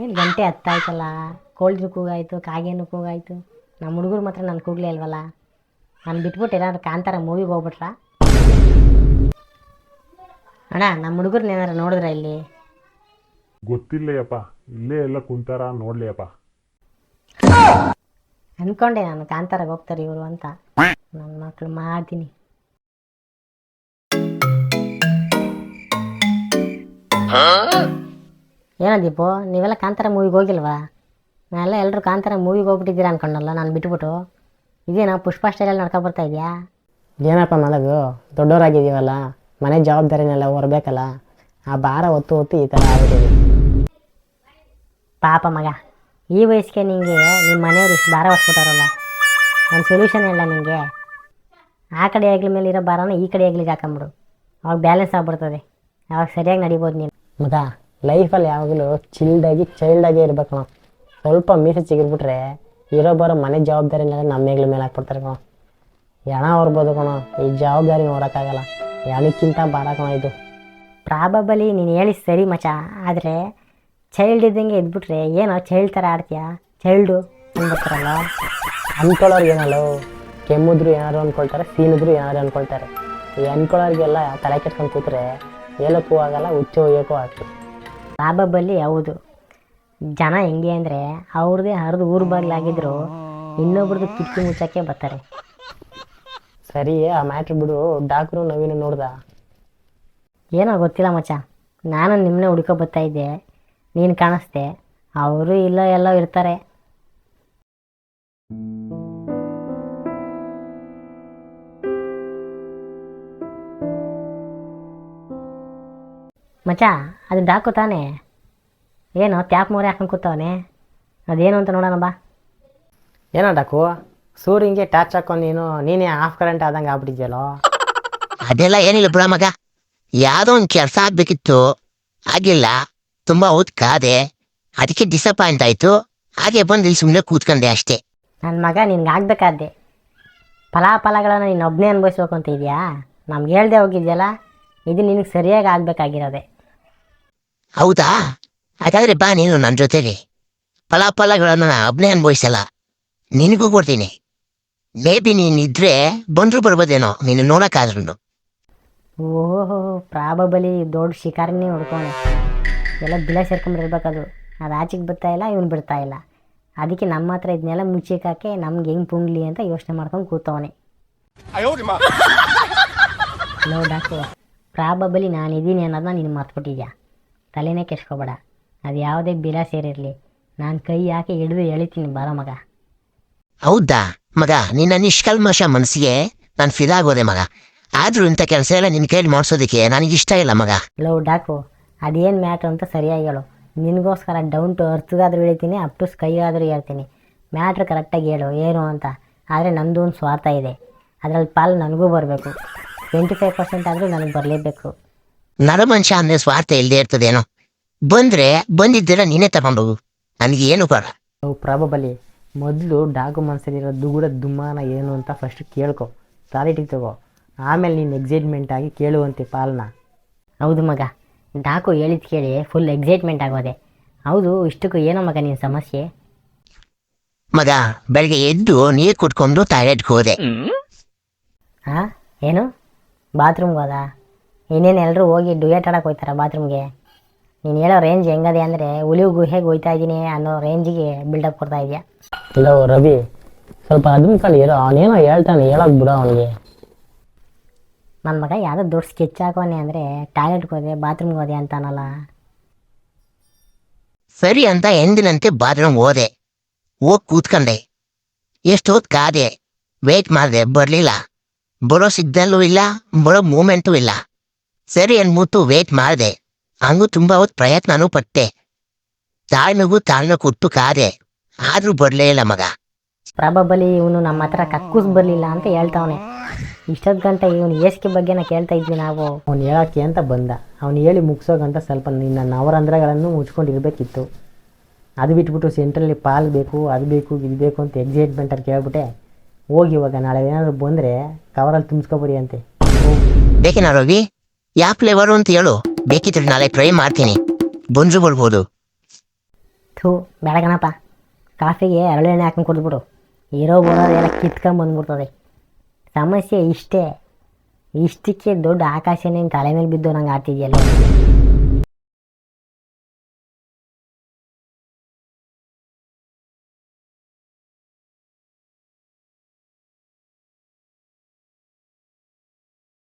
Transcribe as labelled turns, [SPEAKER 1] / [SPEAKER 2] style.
[SPEAKER 1] ಏನು ಗಂಟೆ ಹತ್ತಾಯ್ತಲ್ಲ? ಕೋಲ್ಡ್ರು ಕೂಗಾಯಿತು ಕಾಗೇನು ಕೂಗಾಯ್ತು ನಮ್ಮ ಹುಡುಗರು ಮಾತ್ರ ನಾನು ಕೂಗ್ಲೇ ಇಲ್ವಲ್ಲ? ನಾನು ಬಿಟ್ಬಿಟ್ಟು ಏನಾದ್ರು ಕಾಂತಾರ ಮೂವಿಗೆ ಹೋಗ್ಬಿಟ್ರಾ? ಅಣ್ಣ ನಮ್ಮ ಹುಡುಗರ್ನ ಏನಾರು ನೋಡಿದ್ರ ಇಲ್ಲಿ?
[SPEAKER 2] ಗೊತ್ತಿಲ್ಲಯ್ಯಪ್ಪ ಇಲ್ಲೇ ಎಲ್ಲ ಕುಂತಾರ ನೋಡ್ಲಿಯಪ್ಪ.
[SPEAKER 1] ಅನ್ಕೊಂಡೆ ನಾನು ಕಾಂತಾರಾಗ ಹೋಗ್ತಾರೆ ಇವರು ಅಂತ. ನನ್ನ ಮಕ್ಳು ಮಾಡ್ತೀನಿ. ಏನೋ ದೀಪು ನೀವೆಲ್ಲ ಕಾಂತಾರ ಮೂವಿಗೆ ಹೋಗಿಲ್ವಾ? ನಾನೆಲ್ಲ ಎಲ್ಲರೂ ಕಾಂತಾರ ಮೂವಿಗೆ ಹೋಗ್ಬಿಟ್ಟಿದ್ದೀರಾ ಅನ್ಕೊಂಡಲ್ಲ ನಾನು ಬಿಟ್ಬಿಟ್ಟು. ಇದೇನಾ ಪುಷ್ಪ ಸ್ಟೈಲಲ್ಲಿ ನಡ್ಕೊ ಬರ್ತಾ ಇದೆಯಾ?
[SPEAKER 3] ಏನಪ್ಪ ಮಾಡೋದು ದೊಡ್ಡವರಾಗಿದ್ದೀವಲ್ಲ ಮನೆ ಜವಾಬ್ದಾರಿನೆಲ್ಲ ಹೊರಬೇಕಲ್ಲ ಆ ಭಾರ ಹೊತ್ತು ಹೊತ್ತು ಈ ಥರ ಆಗ್ಬಿಟ್ಟಿದೆ.
[SPEAKER 1] ಪಾಪ ಮಗ ಈ ವಯಸ್ಸಿಗೆ ನಿಂಗೆ ನಿಮ್ಮ ಮನೆಯವ್ರು ಇಷ್ಟು ಭಾರ ಹೊಸ್ಬಿಟ್ಟಾರಲ್ಲ ಒಂದು ಸೊಲ್ಯೂಷನ್ ಇಲ್ಲ ನಿಮಗೆ ಆ ಕಡೆ ಆಗ್ಲಿ ಮೇಲೆ ಇರೋ ಭಾರನ ಈ ಕಡೆ ಆಗ್ಲಿಗೆ ಹಾಕೊಂಬಿಡು. ಅವಾಗ ಬ್ಯಾಲೆನ್ಸ್ ಆಗಿಬಿಡ್ತದೆ. ಅವಾಗ ಸರಿಯಾಗಿ ನಡಿಬೋದು ನೀನು.
[SPEAKER 3] ಮಗ ಲೈಫಲ್ಲಿ ಯಾವಾಗಲೂ ಚಿಲ್ಡಾಗಿ ಚೈಲ್ಡಾಗೇ ಇರ್ಬೇಕು ನಾವು. ಸ್ವಲ್ಪ ಮೀಸೆ ಚಿಗಿರ್ಬಿಟ್ರೆ ಇರೋ ಬರೋ ಮನೆ ಜವಾಬ್ದಾರಿನೆಲ್ಲ ನಮ್ಮ ಮೇಗ್ಲ ಮೇಲೆ ಹಾಕ್ಬಿಡ್ತಾರೆ ಕಣ. ಹೆಣ ಹೊರ್ಬೋದು ಕಣ ಈ ಜವಾಬ್ದಾರಿ ನೋಡೋಕ್ಕಾಗಲ್ಲ. ಹೆಣಕ್ಕಿಂತ ಬಾರ ಕಣ ಇದು.
[SPEAKER 1] ಪ್ರಾಬಬಲಿ ನೀನು ಹೇಳಿ ಸರಿ ಮಚ ಆದರೆ ಚೈಲ್ಡ್ ಇದ್ದಂಗೆ ಇದ್ಬಿಟ್ರೆ ಏನೋ ಚೈಲ್ಡ್ ಥರ ಆಡ್ತೀಯಾ? ಚೈಲ್ಡು ಅಂದ್ಬಿಡ್ತಾರಲ್ಲ.
[SPEAKER 3] ಅನ್ಕೊಳ್ಳೋರ್ಗೆ ಏನಲ್ಲೋ ಕೆಮ್ಮಿದ್ರು ಏನಾದ್ರು ಅನ್ಕೊಳ್ತಾರೆ ಸೀನಿದ್ರು ಏನಾದ್ರು ಅಂದ್ಕೊಳ್ತಾರೆ. ಈ ಅನ್ಕೊಳ್ಳೋರಿಗೆಲ್ಲ ತಲೆ ಕೆಟ್ಕೊಂಡು ಕೂತ್ರೆ ಹೇಳೋಕ್ಕೂ ಆಗಲ್ಲ ಹುಚ್ಚು ಒಯ್ಯೋಕ್ಕೂ ಆಗ್ತದೆ
[SPEAKER 1] ಪ್ರಾಬಬಲಿ ಯಾವುದು ಜನ ಹೆಂಗೆ ಅಂದರೆ ಅವ್ರದ್ದೇ ಹರಿದು ಊರು ಬಾಗಿಲಾಗಿದ್ರು ಇನ್ನೊಬ್ರದ್ದು ಕಿಟಕಿ ಮುಚ್ಚಕ್ಕೆ ಬರ್ತಾರೆ.
[SPEAKER 3] ಸರಿ ಆ ಮ್ಯಾಟ್ರ್ ಬಿಡು ಡಾಕ್ಟ್ರು ನವೀನು ನೋಡ್ದ.
[SPEAKER 1] ಏನೋ ಗೊತ್ತಿಲ್ಲ ಮಚ್ಚ ನಾನು ನಿಮ್ಮನ್ನೇ ಹುಡ್ಕೋ ಬರ್ತಾ ಇದ್ದೆ ನೀನು ಕಾಣಿಸ್ದೆ. ಅವರು ಇಲ್ಲ ಎಲ್ಲ ಇರ್ತಾರೆ. ಮಚ್ಚ ಅದನ್ನ ಡಾಕು ತಾನೆ? ಏನು ಟ್ಯಾಪ್ ಮೋರೆ ಹಾಕೊಂಡು ಕೂತವನೆ. ಅದೇನು ಅಂತ ನೋಡೋಣ ಬಾ.
[SPEAKER 3] ಏನೋ ಡಾಕು ಸೂರ್ಯಂಗೆ ಟಾರ್ಚ್ ಹಾಕೊಂಡು ನೀನು ನೀನೇ ಆಫ್ ಕರೆಂಟ್ ಆದಂಗೆ ಆಗ್ಬಿಟ್ಟಿದ್ಯಲ್ಲೋ?
[SPEAKER 4] ಅದೆಲ್ಲ ಏನಿಲ್ಲ ಬಿಡ ಮಗ. ಯಾವುದೋ ಒಂದು ಕೆಲಸ ಆಗ್ಬೇಕಿತ್ತು. ಆಗಿಲ್ಲ ತುಂಬ ಹೊತ್ತು ಕಾದೆ. ಅದಕ್ಕೆ ಡಿಸಪಾಯಿಂಟ್ ಆಯಿತು. ಹಾಗೆ ಬಂದು ಇಲ್ಲಿ ಸುಮ್ಮನೆ ಕೂತ್ಕೊಂಡೆ ಅಷ್ಟೇ.
[SPEAKER 1] ನನ್ನ ಮಗ ನಿನ್ಗೆ ಆಗ್ಬೇಕಾದ್ದೆ. ಫಲಾಫಲಗಳನ್ನು ನೀನು ಒಬ್ಬನೇ ಅನುಭವಿಸ್ಬೇಕು ಅಂತ ಇದೆಯಾ? ನಮ್ಗೆ ಹೇಳ್ದೆ ಹೋಗಿದ್ಯಲ್ಲ? ಇದು ನಿನಗೆ ಸರಿಯಾಗಿ ಆಗ್ಬೇಕಾಗಿರೋದೆ.
[SPEAKER 4] ಹೌದಾ? ಹಾಗಾದ್ರೆ ಬಾ ನೀನು ನನ್ನ ಜೊತೆಗೆ. ಫಲಾಫಲಗಳನ್ನು ಒಬ್ಬನೇ ಅನುಭವಿಸಲ್ಲ. ನಿನಗೂ ಕೊಡ್ತೀನಿ. ಮೇ ಬಿ ನೀನಿದ್ರೆ ಬಂದರೂ ಬರ್ಬೋದೇನೋ ನೀನು ನೋಡಕ್ಕಾದ್ರೂ
[SPEAKER 1] ಓಹೋ ಪ್ರಾಬಬಲಿ ದೊಡ್ಡ ಶಿಕಾರನೇ ಹುಡ್ಕೋಣ ಎಲ್ಲ ಬಿಲ ಸೇರ್ಕೊಂಡ್ಬಿರ್ಬೇಕದು ಅದು ಆಚೆಗೆ ಬರ್ತಾ ಇಲ್ಲ ಇವನು ಬಿಡ್ತಾ ಇಲ್ಲ. ಅದಕ್ಕೆ ನಮ್ಮ ಹತ್ರ ಇದನ್ನೆಲ್ಲ ಮುಚ್ಚಿಕಾಕೆ ನಮ್ಗೆ ಹೆಂಗೆ ಪುಂಗ್ಲಿ ಅಂತ ಯೋಚನೆ ಮಾಡ್ಕೊಂಡು ಕೂತವನೆ. ನೋಡಾಕು ಪ್ರಾಬಬಲಿ ನಾನು ಇದ್ದೀನಿ ಅನ್ನೋದನ್ನ ನೀನು ಮರ್ತ್ಬಿಟ್ಟಿದ್ಯಾ? ತಲೆನೇ ಕೆಸ್ಕೋಬೇಡ ಅದು ಯಾವುದೇ ಬಿಲ ಸೇರಿರಲಿ. ನಾನು ಕೈ ಹಾಕಿ ಹಿಡಿದು ಎಳಿತೀನಿ ಬಾರ ಮಗ.
[SPEAKER 4] ಹೌದಾ? ಮಗ ನಿನ್ನ ನಿಷ್ಕಲ್ಮಶ ಮನಸ್ಸಿಗೆ ನಾನು ಫಿದಾಗೋದೆ ಮಗ. ಆದರೂ ಇಂಥ ಕೆಲಸ ಎಲ್ಲ ನಿನ್ನ ಕೈಲಿ ಮಾಡಿಸೋದಕ್ಕೆ ನನಗಿಷ್ಟ ಇಲ್ಲ ಮಗ.
[SPEAKER 1] ಲೋ ಡಾಕು ಅದೇನು ಮ್ಯಾಟ್ರ್ ಅಂತ ಸರಿಯಾಗಿ ಹೇಳು. ನಿನಗೋಸ್ಕರ ಡೌನ್ ಟು ಅರ್ತ್ಗಾದ್ರೂ ಹೇಳ್ತೀನಿ ಅಪ್ ಟು ಸ್ಕೈಗಾದರೂ ಹೇಳ್ತೀನಿ. ಮ್ಯಾಟ್ರ್ ಕರೆಕ್ಟಾಗಿ ಹೇಳು ಏನು ಅಂತ. ಆದರೆ ನಂದು ಒಂದು ಸ್ವಾರ್ಥ ಇದೆ. ಅದರಲ್ಲಿ ಪಾಲು ನನಗೂ ಬರಬೇಕು. ಟ್ವೆಂಟಿ ಫೈವ್ ಪರ್ಸೆಂಟ್ ಆದರೂ ನನಗೆ ಬರಲೇಬೇಕು.
[SPEAKER 4] ನರಮನುಷ್ಯ ಅಂದ್ರೆ ಸ್ವಾರ್ಥ ಇಲ್ಲದೆ ಇರ್ತದೇನೋ ಬಂದ್ರೆ ಬಂದಿದ್ದೀರ ನೀನೇ ತಗೊಂಡೋಗು. ನನಗೆ ಏನು ಬರ
[SPEAKER 3] ನಾವು ಪ್ರಾಬಬಲಿ ಮೊದಲು ಡಾಕು ಮನಸ್ಸಲ್ಲಿರೋ ದುಗುಡ ದುಮ್ಮಾನ ಏನು ಅಂತ ಫಸ್ಟ್ ಕೇಳ್ಕೊ. ಕ್ಲಾರಿಟಿಗೆ ತಗೋ. ಆಮೇಲೆ ನೀನು ಎಕ್ಸೈಟ್ಮೆಂಟ್ ಆಗಿ ಕೇಳುವಂತೆ ಪಾಲನ.
[SPEAKER 1] ಹೌದು ಮಗ. ಡಾಕು ಹೇಳಿದ ಕೇಳಿ ಫುಲ್ ಎಕ್ಸೈಟ್ಮೆಂಟ್ ಆಗೋದೆ. ಹೌದು ಇಷ್ಟಕ್ಕೂ ಏನೋ ಮಗ ನಿನ್ನ ಸಮಸ್ಯೆ?
[SPEAKER 4] ಮಗ ಬೆಳಗ್ಗೆ ಎದ್ದು ನೀರು ಕುಟ್ಕೊಂಡು ಟಾಯ್ಲೆಟ್ಗೆ ಹೋದೆ.
[SPEAKER 1] ಹಾಂ ಏನು? ಬಾತ್ರೂಮ್ಗೆ ಹೋದ? ಇನ್ನೇನು ಎಲ್ಲರೂ ಹೋಗಿ ಡುಯೆಟ್ ಆಡೋಕೆ ಹೋಗ್ತಾರೆ ಬಾತ್ರೂಮ್ಗೆ? ನೀನು ಹೇಳೋ ರೇಂಜ್ ಹೆಂಗದೆ ಅಂದರೆ ಹುಲಿ ಗುಹೆಗೆ ಹೋಯ್ತಾ ಇದ್ದೀನಿ ಅನ್ನೋ ರೇಂಜಿಗೆ ಬಿಲ್ಡಪ್ ಕೊಡ್ತಾ ಇದೆಯಾ?
[SPEAKER 3] ಹಲೋ ರವಿ ಸ್ವಲ್ಪ ಅದನ್ನ ಕಲಿ ಇರೋ. ಅವನೇನೋ ಹೇಳ್ತಾನೆ ಹೇಳೋಕೆ ಬಿಡು ಅವನಿಗೆ.
[SPEAKER 1] ನನ್ನ ಮಗ ಯಾವುದೋ ದೊಡ್ಡ ಸ್ಕೆಚ್ ಹಾಕೋನೆ ಅಂದರೆ ಟಾಯ್ಲೆಟ್ಗೆ ಹೋದೆ ಬಾತ್ರೂಮ್ಗೆ ಹೋದೆ ಅಂತಾನಲ್ಲ.
[SPEAKER 4] ಸರಿ ಅಂತ ಎಂದಿನಂತೆ ಬಾತ್ರೂಮ್ ಹೋದೆ. ಹೋಗಿ ಕೂತ್ಕೊಂಡೆ. ಎಷ್ಟೊತ್ತು ಕಾದೆ? ವೇಟ್ ಮಾಡಿದೆ ಬರಲಿಲ್ಲ. ಬರೋ ಸಿಗ್ನಲ್ಲೂ ಇಲ್ಲ ಬರೋ ಮೂಮೆಂಟೂ ಇಲ್ಲ. ಸರಿ ಅನ್ಬಿಟ್ಟು ವೇಟ್ ಮಾಡಿದೆ. ಹಂಗೂ ತುಂಬ ಹೊತ್ತು ಪ್ರಯತ್ನನೂ ಪಟ್ಟೆ. ತಾಳ್ಮೆಗೂ ತಾಳ್ಮೆ ಕೊಟ್ಟು ಕಾದೆ. ಆದ್ರೂ ಬರಲೇ ಇಲ್ಲ ಮಗ.
[SPEAKER 1] ಪ್ರಾಬಬಲಿ ಇವನು ನಮ್ಮ ಹತ್ರ ಕಕ್ಕೂಸ್ ಬರಲಿಲ್ಲ ಅಂತ ಹೇಳ್ತಾವನೆ. ಇಷ್ಟೊತ್ತು ಗಂಟೆ ಇವನು ಏಸ್ಕೆ ನಾ ಕೇಳ್ತಾ ಇದ್ವಿ ನಾವು.
[SPEAKER 3] ಅವ್ನು ಹೇಳಕ್ಕೆ ಅಂತ ಬಂದ. ಅವ್ನು ಹೇಳಿ ಮುಗಿಸೋಗಂತ ಸ್ವಲ್ಪ ನಿನ್ನ ನವರಂಧ್ರಗಳನ್ನು ಮುಚ್ಕೊಂಡಿರಬೇಕಿತ್ತು. ಅದು ಬಿಟ್ಬಿಟ್ಟು ಸೆಂಟ್ರಲ್ಲಿ ಪಾಲ್ ಬೇಕು ಅದು ಬೇಕು ಇದು ಬೇಕು ಅಂತ ಎಕ್ಸೈಟ್ಮೆಂಟಲ್ಲಿ ಕೇಳ್ಬಿಟ್ಟೆ. ಹೋಗಿ ಇವಾಗ ನಾಳೆ ಏನಾದರೂ ಬಂದರೆ ಕವರಲ್ಲಿ ತುಂಬಿಸ್ಕೊಬಿಡಿ ಅಂತೆ.
[SPEAKER 4] ಬೇಕೇನಾ ರವಿ? ಯಾವ ಫ್ಲೇವರು ಅಂತ ಹೇಳು. ಬೇಕಿದ್ರೆ ನಾಳೆ ಟ್ರೈ ಮಾಡ್ತೀನಿ. ಬೊಂಜು ಬರ್ಬೋದು.
[SPEAKER 1] ಥೂ ಬೇಡ ಕಣಪ್ಪ ಕಾಫಿಗೆ ಅರಳು ಎಣ್ಣೆ ಹಾಕೊಂಡು ಕುಡಿದ್ಬಿಡು ಇರೋ ಬರೋದು ಎಲ್ಲ ಕಿತ್ಕೊಂಬಂದ್ಬಿಡ್ತದೆ ಸಮಸ್ಯೆ ಇಷ್ಟೇ. ಇಷ್ಟಕ್ಕೆ ದೊಡ್ಡ ಆಕಾಶ ತಲೆ ಮೇಲೆ ಬಿದ್ದು ನಂಗೆ ಆಡ್ತಿದ್ಯಲ್ಲ.